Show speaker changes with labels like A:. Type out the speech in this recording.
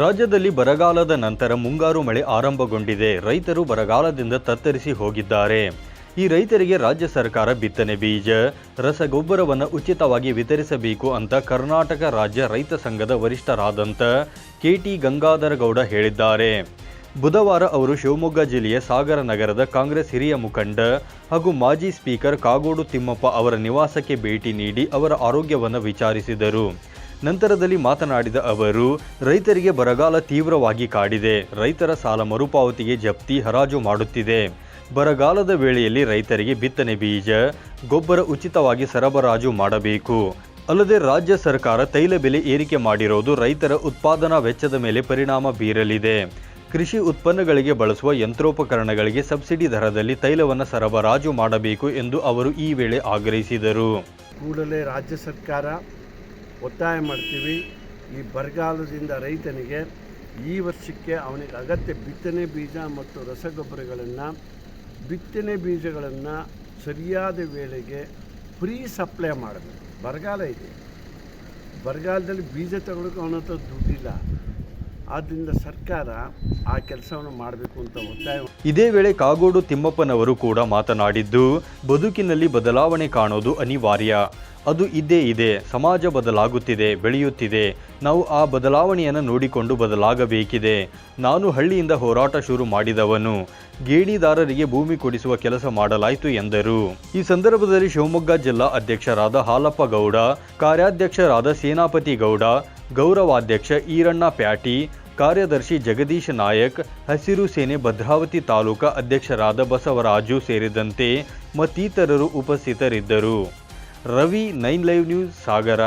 A: ರಾಜ್ಯದಲ್ಲಿ ಬರಗಾಲದ ನಂತರ ಮುಂಗಾರು ಮಳೆ ಆರಂಭಗೊಂಡಿದೆ. ರೈತರು ಬರಗಾಲದಿಂದ ತತ್ತರಿಸಿ ಹೋಗಿದ್ದಾರೆ. ಈ ರೈತರಿಗೆ ರಾಜ್ಯ ಸರ್ಕಾರ ಬಿತ್ತನೆ ಬೀಜ, ರಸಗೊಬ್ಬರವನ್ನು ಉಚಿತವಾಗಿ ವಿತರಿಸಬೇಕು ಅಂತ ಕರ್ನಾಟಕ ರಾಜ್ಯ ರೈತ ಸಂಘದ ವರಿಷ್ಠರಾದಂಥ ಕೆಟಿ ಗಂಗಾಧರ ಗೌಡ ಹೇಳಿದ್ದಾರೆ. ಬುಧವಾರ ಅವರು ಶಿವಮೊಗ್ಗ ಜಿಲ್ಲೆಯ ಸಾಗರ ನಗರದ ಕಾಂಗ್ರೆಸ್ ಹಿರಿಯ ಮುಖಂಡ ಹಾಗೂ ಮಾಜಿ ಸ್ಪೀಕರ್ ಕಾಗೋಡು ತಿಮ್ಮಪ್ಪ ಅವರ ನಿವಾಸಕ್ಕೆ ಭೇಟಿ ನೀಡಿ ಅವರ ಆರೋಗ್ಯವನ್ನು ವಿಚಾರಿಸಿದರು. ನಂತರದಲ್ಲಿ ಮಾತನಾಡಿದ ಅವರು, ರೈತರಿಗೆ ಬರಗಾಲ ತೀವ್ರವಾಗಿ ಕಾಡಿದೆ. ರೈತರ ಸಾಲ ಮರುಪಾವತಿಗೆ ಜಪ್ತಿ ಹರಾಜು ಮಾಡುತ್ತಿದೆ. ಬರಗಾಲದ ವೇಳೆಯಲ್ಲಿ ರೈತರಿಗೆ ಬಿತ್ತನೆ ಬೀಜ, ಗೊಬ್ಬರ ಉಚಿತವಾಗಿ ಸರಬರಾಜು ಮಾಡಬೇಕು. ಅಲ್ಲದೆ ರಾಜ್ಯ ಸರ್ಕಾರ ತೈಲ ಬೆಲೆ ಏರಿಕೆ ಮಾಡಿರೋದು ರೈತರ ಉತ್ಪಾದನಾ ವೆಚ್ಚದ ಮೇಲೆ ಪರಿಣಾಮ ಬೀರಲಿದೆ. ಕೃಷಿ ಉತ್ಪನ್ನಗಳಿಗೆ ಬಳಸುವ ಯಂತ್ರೋಪಕರಣಗಳಿಗೆ ಸಬ್ಸಿಡಿ ದರದಲ್ಲಿ ತೈಲವನ್ನು ಸರಬರಾಜು ಮಾಡಬೇಕು ಎಂದು ಅವರು ಈ ವೇಳೆ ಆಗ್ರಹಿಸಿದರು.
B: ಕೂಡಲೇ ರಾಜ್ಯ ಸರ್ಕಾರ ಒತ್ತಾಯ ಮಾಡ್ತೀವಿ. ಈ ಬರಗಾಲದಿಂದ ರೈತನಿಗೆ ಈ ವರ್ಷಕ್ಕೆ ಅವನಿಗೆ ಅಗತ್ಯ ಬಿತ್ತನೆ ಬೀಜ ಮತ್ತು ರಸಗೊಬ್ಬರಗಳನ್ನು, ಬಿತ್ತನೆ ಬೀಜಗಳನ್ನು ಸರಿಯಾದ ವೇಳೆಗೆ ಫ್ರೀ ಸಪ್ಲೈ ಮಾಡಬೇಕು. ಬರಗಾಲ ಇದೆ. ಬರಗಾಲದಲ್ಲಿ ಬೀಜ ತಗೊಳಕ್ಕೆ ಅವನ ಹತ್ರ ದುಡ್ಡಿಲ್ಲ. ಆದ್ದರಿಂದ ಸರ್ಕಾರ ಆ ಕೆಲಸವನ್ನು ಮಾಡಬೇಕು ಅಂತ ಒತ್ತಾಯ
A: ಇದೇ. ವೇಳೆ ಕಾಗೋಡು ತಿಮ್ಮಪ್ಪನವರು ಕೂಡ ಮಾತನಾಡಿದ್ದು, ಬದುಕಿನಲ್ಲಿ ಬದಲಾವಣೆ ಕಾಣೋದು ಅನಿವಾರ್ಯ. ಅದು ಇದ್ದೇ ಇದೆ, ಸಮಾಜ ಬದಲಾಗುತ್ತಿದೆ, ಬೆಳೆಯುತ್ತಿದೆ. ನಾವು ಆ ಬದಲಾವಣೆಯನ್ನು ನೋಡಿಕೊಂಡು ಬದಲಾಗಬೇಕಿದೆ. ನಾನು ಹಳ್ಳಿಯಿಂದ ಹೋರಾಟ ಶುರು ಮಾಡಿದವನು. ಗೇಣಿದಾರರಿಗೆ ಭೂಮಿ ಕೊಡಿಸುವ ಕೆಲಸ ಮಾಡಲಾಯಿತು ಎಂದರು. ಈ ಸಂದರ್ಭದಲ್ಲಿ ಶಿವಮೊಗ್ಗ ಜಿಲ್ಲಾ ಅಧ್ಯಕ್ಷರಾದ ಹಾಲಪ್ಪ ಗೌಡ, ಕಾರ್ಯಾಧ್ಯಕ್ಷರಾದ ಸೇನಾಪತಿ ಗೌಡ ಗೌರವಾಧ್ಯಕ್ಷ ಈರಣ್ಣ ಪ್ಯಾಟಿ, ಕಾರ್ಯದರ್ಶಿ ಜಗದೀಶ್ ನಾಯಕ್, ಹಸಿರು ಸೇನೆ ಭದ್ರಾವತಿ ತಾಲೂಕಾ ಅಧ್ಯಕ್ಷರಾದ ಬಸವರಾಜು ಸೇರಿದಂತೆ ಮತ್ತಿತರರು ಉಪಸ್ಥಿತರಿದ್ದರು. Ravi, nine live news, Sagara.